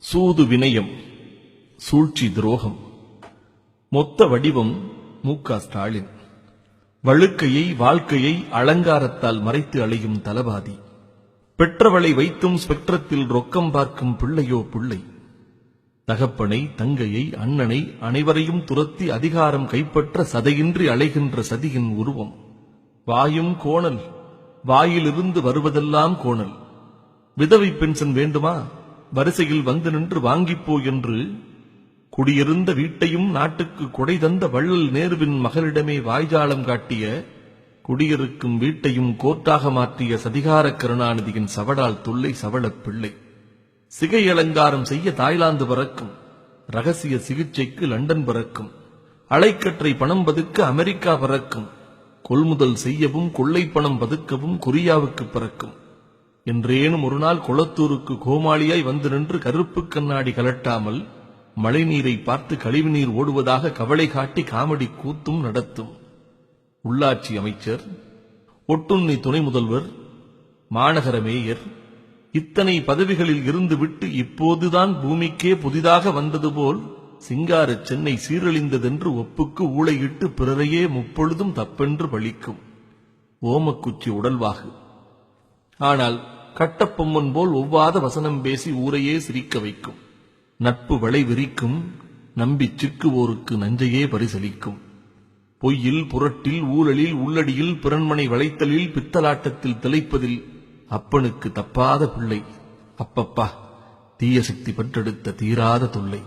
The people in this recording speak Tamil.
சூது வினயம் சூழ்ச்சி துரோகம். மொத்த வடிவம் மு ஸ்டாலின். வழுக்கையை வாழ்க்கையை அலங்காரத்தால் மறைத்து அழையும் தலபாதி பெற்றவளை வைத்தும் ஸ்பெக்ட்ரத்தில் ரொக்கம் பார்க்கும் பிள்ளையோ பிள்ளை. தகப்பனை தங்கையை அண்ணனை அனைவரையும் துரத்தி அதிகாரம் கைப்பற்ற சதையின்றி அலைகின்ற சதியின் உருவம். வாயும் கோணல் வாயிலிருந்து வருவதெல்லாம் கோணல். விதவை பென்ஷன் வேண்டுமா? வரிசையில் வந்து நின்று வாங்கிப்போ என்று குடியிருந்த வீட்டையும் நாட்டுக்கு கொடை தந்த வள்ளல் நேருவின் மகளிடமே வாய்ஜாலம் காட்டிய குடியிருக்கும் வீட்டையும் கோர்ட்டாக மாற்றிய சதிகார கருணாநிதியின் சவடால் தொல்லை சவளப் பிள்ளை. சிகை அலங்காரம் செய்ய தாய்லாந்து பறக்கும். ரகசிய சிகிச்சைக்கு லண்டன் பறக்கும். அலைக்கற்றை பணம் பதுக்க அமெரிக்கா பறக்கும். கொள்முதல் செய்யவும் கொள்ளை பணம் பதுக்கவும் கொரியாவுக்கு பறக்கும். என்றேனும் ஒரு நாள் குளத்தூருக்கு கோமாளியாய் வந்து நின்று கருப்பு கண்ணாடி கலட்டாமல் மழைநீரை பார்த்து கழிவுநீர் ஓடுவதாக கவலை காட்டி காமெடி கூத்தும் நடத்தும். உள்ளாட்சி அமைச்சர் ஒட்டுண்ணி துணை முதல்வர் மாநகர மேயர் இத்தனை பதவிகளில் இருந்துவிட்டு இப்போதுதான் பூமிக்கே புதிதாக வந்தது போல் சிங்கார சென்னை சீரழிந்ததென்று ஒப்புக்கு ஊளையிட்டு பிறரையே முப்பொழுதும் தப்பென்று பழிக்கும். ஓமக்குச்சி உடல்வாகு. ஆனால் கட்டப்பொம்மன் போல் ஒவ்வாத வசனம் பேசி ஊரையே சிரிக்க வைக்கும். நட்பு வளை விரிக்கும் நம்பிச் சிக்குவோருக்கு நஞ்சையே பரிசலிக்கும் பொய்யில் புரட்டில் ஊழலில் உள்ளடியில் பிறன்மனை வளைத்தலில் பித்தலாட்டத்தில் திளைப்பதில் அப்பனுக்கு தப்பாத பிள்ளை. அப்பப்பா தீய சக்தி பற்றெடுத்த தீராத தொல்லை.